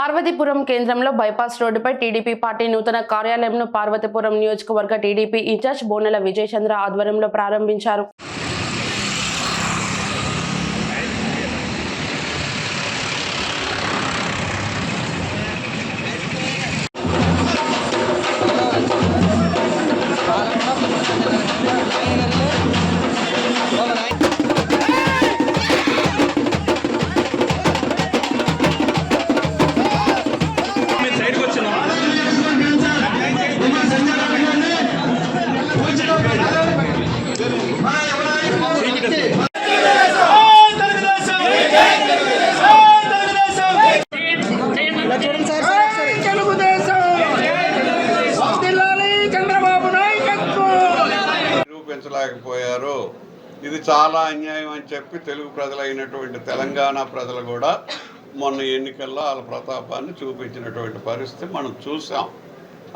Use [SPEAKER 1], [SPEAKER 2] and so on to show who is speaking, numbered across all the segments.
[SPEAKER 1] పార్వతీపురం కేంద్రంలో బైపాస్ రోడ్డుపై TDP party నూతన కార్యాలయంను పార్వతీపురం నియోజకవర్గ టీడీపీ ఇన్ఛార్జ్ బోనెల విజయచంద్ర ఆధ్వర్యంలో ప్రారంభించారు.
[SPEAKER 2] నిరూపించలేకపోయారు ఇది చాలా అన్యాయం అని చెప్పి తెలుగు ప్రజలైనటువంటి తెలంగాణ ప్రజలు కూడా మొన్న ఎన్నికల్లో వాళ్ళ ప్రతాపాన్ని చూపించినటువంటి పరిస్థితి మనం చూసాం.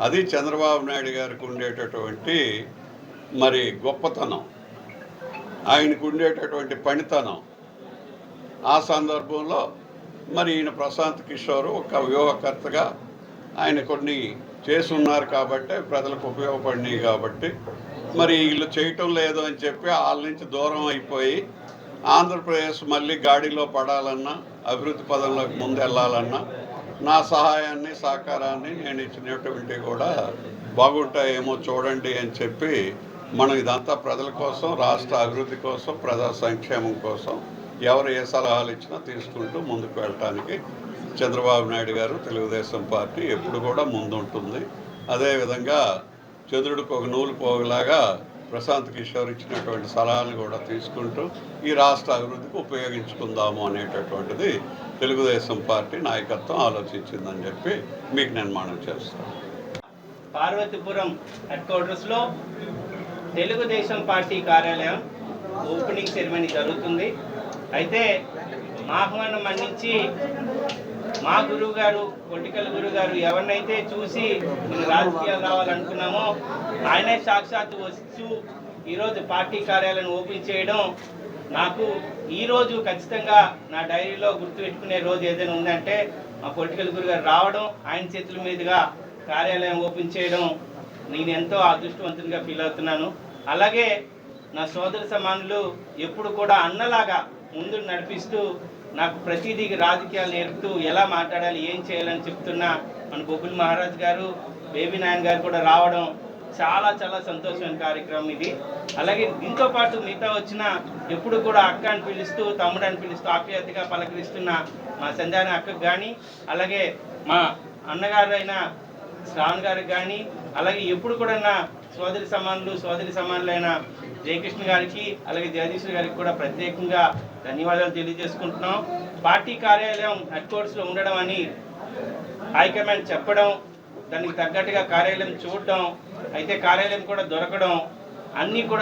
[SPEAKER 2] అది చంద్రబాబు నాయుడు గారికి ఉండేటటువంటి మరి గొప్పతనం. ఆయనకు ఉండేటటువంటి పనితనం. ఆ సందర్భంలో మరి ఈయన ప్రశాంత్ కిషోర్ ఒక వ్యూహకర్తగా ఆయన కొన్ని చేసి ఉన్నారు కాబట్టి ప్రజలకు ఉపయోగపడినాయి కాబట్టి మరి వీళ్ళు చేయటం లేదు అని చెప్పి వాళ్ళ నుంచి దూరం అయిపోయి ఆంధ్రప్రదేశ్ మళ్ళీ గాడిలో పడాలన్నా అభివృద్ధి పదంలోకి ముందు వెళ్ళాలన్నా నా సహాయాన్ని సహకారాన్ని నేను ఇచ్చినటువంటి కూడా బాగుంటాయేమో చూడండి అని చెప్పి మనం ఇదంతా ప్రజల కోసం రాష్ట్ర అభివృద్ధి కోసం ప్రజా సంక్షేమం కోసం ఎవరు ఏ సలహాలు ఇచ్చినా తీసుకుంటూ ముందుకు వెళ్ళటానికి చంద్రబాబు నాయుడు గారు తెలుగుదేశం పార్టీ ఎప్పుడు కూడా ముందుంటుంది. అదేవిధంగా చంద్రుడికి ఒక నూలు పోగలాగా ప్రశాంత్ కిషోర్ ఇచ్చినటువంటి సలహాలు కూడా తీసుకుంటూ ఈ రాష్ట్ర అభివృద్ధికి ఉపయోగించుకుందాము అనేటటువంటిది తెలుగుదేశం పార్టీ నాయకత్వం ఆలోచించిందని చెప్పి మీకు నేను మనం చేస్తాను.
[SPEAKER 3] పార్వతీపురం హెడ్ క్వార్టర్స్లో తెలుగుదేశం పార్టీ కార్యాలయం ఓపెనింగ్ సెరమనీ జరుగుతుంది. అయితే మా ఆహ్వానం మన్నించి మా గురువు గారు పొలిటికల్ గురువు గారు ఎవరినైతే చూసి నేను రాజకీయాలు రావాలనుకున్నామో ఆయనే సాక్షాత్తు వచ్చు ఈరోజు పార్టీ కార్యాలయం ఓపెన్ చేయడం నాకు ఈరోజు ఖచ్చితంగా నా డైరీలో గుర్తుపెట్టుకునే రోజు ఏదైనా ఉందంటే మా పొలిటికల్ గురువు గారు రావడం ఆయన చేతుల మీదుగా కార్యాలయం ఓపెన్ చేయడం నేను ఎంతో అదృష్టవంతునిగా ఫీల్ అవుతున్నాను. అలాగే నా సోదర సమానులు ఎప్పుడు కూడా అన్నలాగా ముందు నడిపిస్తూ నాకు ప్రతిదీ రాజకీయాలు నేర్పుతూ ఎలా మాట్లాడాలి ఏం చేయాలని చెప్తున్నా మన బొబ్బుల్ మహారాజ్ గారు బేబీ నాయన్ గారు కూడా రావడం చాలా చాలా సంతోషమైన కార్యక్రమం ఇది. అలాగే దీంతో పాటు మిగతా వచ్చిన ఎప్పుడు కూడా అక్క అని పిలుస్తూ తమ్ముడు అని పిలుస్తూ ఆప్యాయతగా పలకరిస్తున్న మా సంజాన అక్కకు కానీ అలాగే మా అన్నగారు అయిన శ్రావణ్ గారికి కానీ అలాగే ఎప్పుడు కూడా నా సోదరి సమానులు సోదరి సమానులైన జయకృష్ణ గారికి అలాగే జగదీశ్వర్ గారికి కూడా ప్రత్యేకంగా ధన్యవాదాలు తెలియజేసుకుంటున్నాం. పార్టీ కార్యాలయం హెడ్ క్వార్టర్స్లో ఉండడం అని హైకమాండ్ చెప్పడం దానికి తగ్గట్టుగా కార్యాలయం చూడడం అయితే కార్యాలయం కూడా దొరకడం అన్నీ కూడా